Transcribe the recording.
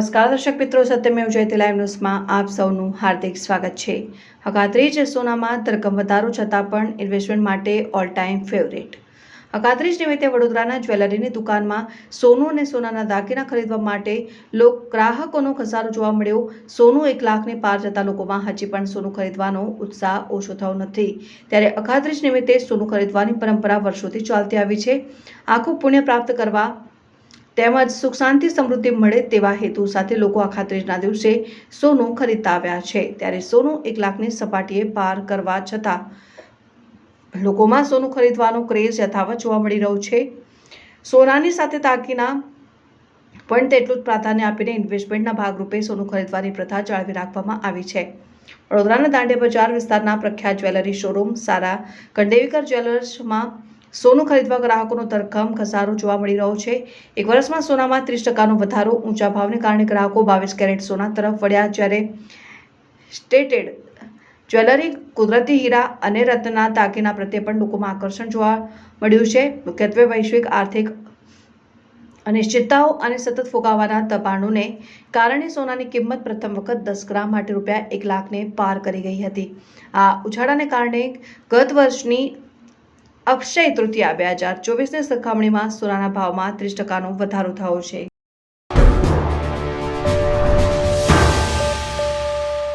નમસ્કાર, દર્શક મિત્રો, સત્યમેવ જયતે લાઈવ ન્યૂઝમાં આપ સૌનું હાર્દિક સ્વાગત છે. અકાત્રીજ સોનામાં ધરકમ વધારો છતાં પણ ઇન્વેસ્ટમેન્ટ માટે ઓલ ટાઈમ ફેવરેટ અકાત્રીજ નિમિત્તે વડોદરાના જ્વેલરીની દુકાનમાં સોનું અને સોનાના દાગીના ખરીદવા માટે લોક, ગ્રાહકોનો ઘસારો જોવા મળ્યો. સોનું એક લાખને પાર જતા લોકોમાં હજી પણ સોનું ખરીદવાનો ઉત્સાહ ઓછો થયો નથી. ત્યારે અખાત્રીજ નિમિત્તે સોનું ખરીદવાની પરંપરા વર્ષોથી ચાલતી આવી છે. આખું પુણ્ય પ્રાપ્ત કરવા તેમજ સુખ, શાંતિ, સમૃદ્ધિ મળે તેવા હેતુ સાથે લોકો આખા ત્રીજના દિવસે સોનું ખરીદતા આવ્યા છે. ત્યારે સોનું એક લાખની સપાટીએ પાર કરવા છતાં લોકોમાં સોનું ખરીદવાનો ક્રેઝ યથાવત જોવા મળી રહ્યો છે. સોનાની સાથે તાકીના પણ તેટલું જ પ્રાધાન્ય આપીને ઇન્વેસ્ટમેન્ટના ભાગરૂપે સોનું ખરીદવાની પ્રથા જાળવી રાખવામાં આવી છે. વડોદરાના દાંડે બજાર વિસ્તારના પ્રખ્યાત જ્વેલરી શોરૂમ સારા કંડેવીકર જ્વેલર્સમાં સોનું ખરીદવા ગ્રાહકોનો ધરખમ ઘસારો જોવા મળી રહ્યો છે. એક વર્ષમાં સોનામાં ત્રીસ ટકાનો વધારો ઊંચા ભાવને કારણે ગ્રાહકો બાવીસ કેરેટ સોના તરફ વળ્યા જ્યારે સ્ટેટેડ જ્વેલરી, કુદરતી હીરા અને રત્નના દાગીના પ્રત્યે પણ લોકોમાં આકર્ષણ જોવા મળ્યું છે. મુખ્યત્વે વૈશ્વિક આર્થિક અનિશ્ચિતતાઓ અને સતત ફુગાવાના દબાણોને કારણે સોનાની કિંમત પ્રથમ વખત દસ ગ્રામ માટે રૂપિયા એક લાખને પાર કરી ગઈ હતી. આ ઉછાળાને કારણે ગત વર્ષની અક્ષય તૃતીયા બે હજાર ચોવીસની સરખામણીમાં સોનાના ભાવમાં ત્રીસ ટકાનો વધારો થયો છે.